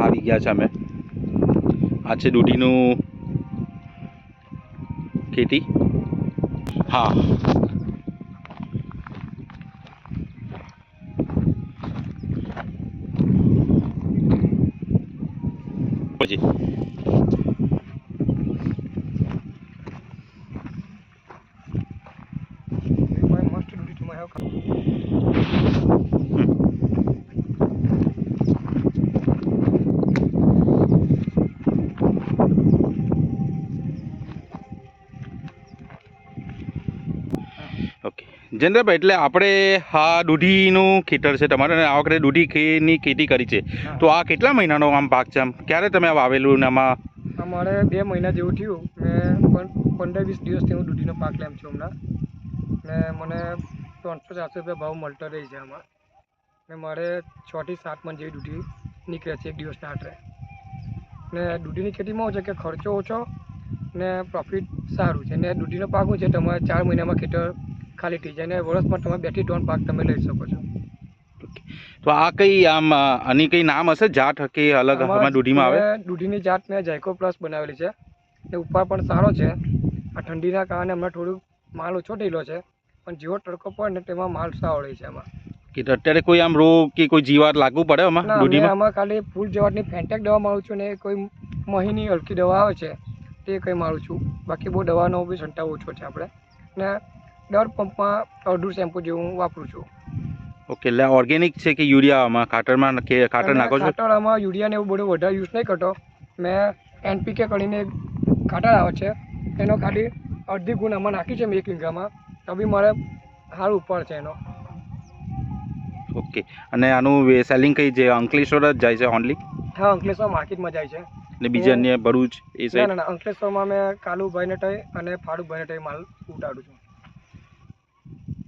આવી ગયા છે અમે. આ છે દૂધીનું ખેતી. હા. પછી. મસ્ત ડૂટી ઓકે. જનરલભાઈ એટલે આપણે આ દૂધીનું ખેતર છે તમારે આ વખતે દૂધી ખેની ખેતી કરી છે. તો આ કેટલા મહિનાનો આમ પાક છે આમ? ક્યારે તમે વાવેલું ને આમાં? અમારે બે મહિના જેવું થયું મેં પણ પંદર વીસ દિવસથી હું દૂધીનો પાક લેમ છું હમણાં. ને મને ત્રણસો ચારસો રૂપિયા ભાવ મળતો રહે છે આમાં. ને મારે છથી સાત મણ જેવી દૂધી નીકળે છે એક દિવસના આટરે ને દૂધીની ખેતીમાં શું છે કે ખર્ચો ઓછો ને પ્રોફિટ સારું છે. ને દૂધીનો પાક શું છે તમારે ચાર મહિનામાં ખેતર ખાલી જાય વર્ષમાં તમે બેથી ત્રણ પાક તમે લઈ શકો છો. તો આ કઈ આમ આની કઈ નામ હશે? જાત કે અલગ આમાં દૂધીમાં આવે? દૂધીની જાત મેં જાયકો પ્લસ બનાવેલી છે. એ ઉપર પણ સારો છે. આ ઠંડીના કારણે હમણાં થોડું માલ ઓછો થયેલો છે. પણ જેવો તડકો પડે ને તેમાં માલ સારો રહે છે આમાં. કે અત્યારે કોઈ આમ રોગ કે કોઈ જીવાત લાગવું પડે આમાં દૂધીમાં? આમાં ખાલી ફૂલ જીવાતની ફેન્ટેક દવા મારું છું ને કોઈ મહીની હલકી દવા આવે છે તે કંઈ મારું છું. બાકી બહુ દવાનો બી છંટાવ ઓછો છે આપણે. ને દર પંપમાં અડધું શેમ્પુ જેવું હું વાપરું છું. ઓકે એટલે ઓર્ગેનિક છે કે યુરિયામાં ખાતરમાં કે ખાતર નાખો છો? ખાતર આમાં યુરિયા ને એવું બધું વધારે યુઝ નહીં કરતો. મેં એનપીકે કરીને ખાતર આવે છે એનો ખાલી અડધી ગુણ આમાં નાખી છે મેં એક વીઘામાં. તો બી મારે સારું ઉપર છે એનો. ઓકે અને આનું સેલિંગ કઈ છે? અંકલેશ્વર જ જાય છે ઓનલી હા અંકલેશ્વર માર્કેટમાં જાય છે. ને બીજા અન્ય ભરૂચ એ સાઈડ ના ના અંકલેશ્વરમાં મેં કાલુભાઈને ટઈ અને ફાળુભાઈને ટઈ માલ ઉતારું છું.